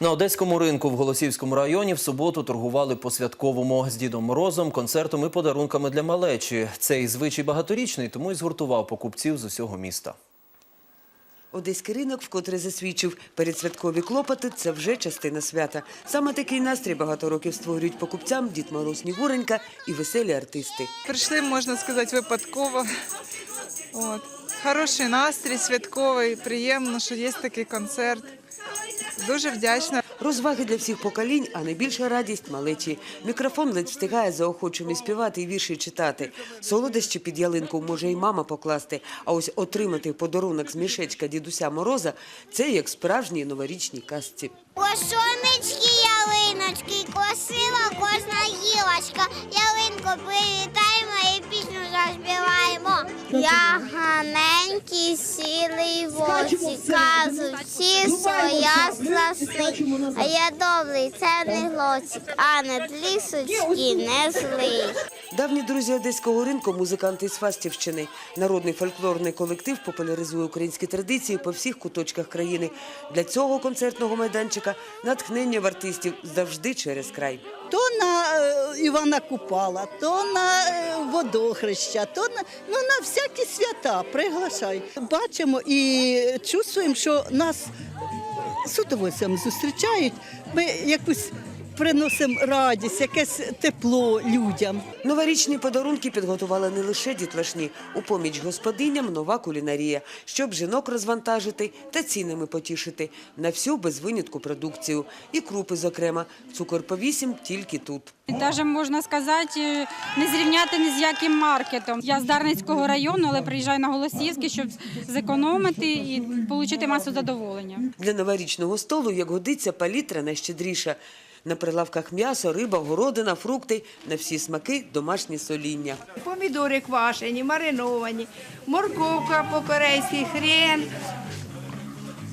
На одеському ринку в Голосівському районі в суботу торгували по святковому з Дідом Морозом, концертом і подарунками для малечі. Цей звичай багаторічний, тому і згуртував покупців з усього міста. Одеський ринок вкотре засвідчив, передсвяткові клопоти – це вже частина свята. Саме такий настрій багато років створюють покупцям Дід Мороз Снігуренька і веселі артисти. Прийшли, можна сказати, випадково. От. Хороший настрій, святковий, приємно, що є такий концерт. Дуже вдячна. Розваги для всіх поколінь, а найбільша радість – малечі. Мікрофон ледь встигає за охочими співати і вірші читати. Солодощі під ялинку може і мама покласти, а ось отримати подарунок з мішечка Дідуся Мороза – це як справжній новорічній казці. Кошонечки, ялиночки, красива кожна гілочка. Ялинку заспіваємо. Я ганенький сілий воці, кажуть всі, що я страшний. А я добрий, це не глоцик, а не лісочки не злий. Давні друзі одеського ринку – музиканти з Фастівщини. Народний фольклорний колектив популяризує українські традиції по всіх куточках країни. Для цього концертного майданчика натхнення в артистів завжди через край. То на е, Івана Купала, то на е, водохреща, то на, ну, на всякі свята приглашай. Бачимо і чувствуємо, що нас з зустрічають. Ми якусь приносимо радість, якесь тепло людям. Новорічні подарунки підготували не лише дітлашні. У поміч господиням нова кулінарія, щоб жінок розвантажити та цінами потішити на всю без винятку продукцію. І крупи, зокрема, цукор по вісім тільки тут. Даже можна сказати, не зрівняти ні з яким маркетом. Я з Дарницького району, але приїжджаю на Голосіївський, щоб зекономити і отримати масу задоволення. Для новорічного столу, як годиться, палітра найщедріша. На прилавках м'ясо, риба, городина, фрукти, на всі смаки домашні соління. Помідори квашені, мариновані, морковка по-корейськи, хрен,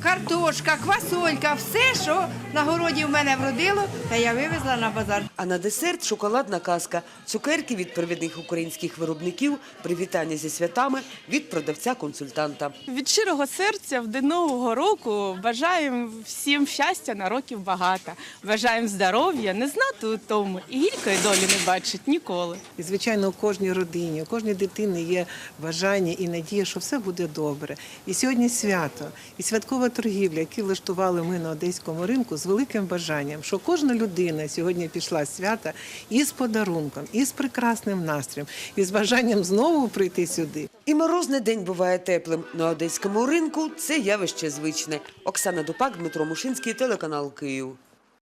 картошка, квасолька, все, що на городі в мене вродило, та я вивезла на базар. А на десерт шоколадна казка, цукерки від провідних українських виробників, привітання зі святами від продавця-консультанта. Від щирого серця в день нового року бажаємо всім щастя на років багато. Бажаємо здоров'я, не знати утому і гіркої долі не бачить ніколи. І, звичайно, у кожній родині, у кожній дитини є бажання і надія, що все буде добре. І сьогодні свято, і святкова торгівля, які влаштували ми на одеському ринку, з великим бажанням, що кожна людина сьогодні пішла з свята із подарунком, із прекрасним настроєм, і з бажанням знову прийти сюди. І морозний день буває теплим. На одеському ринку це явище звичне. Оксана Дупак, Дмитро Мушинський, телеканал Київ.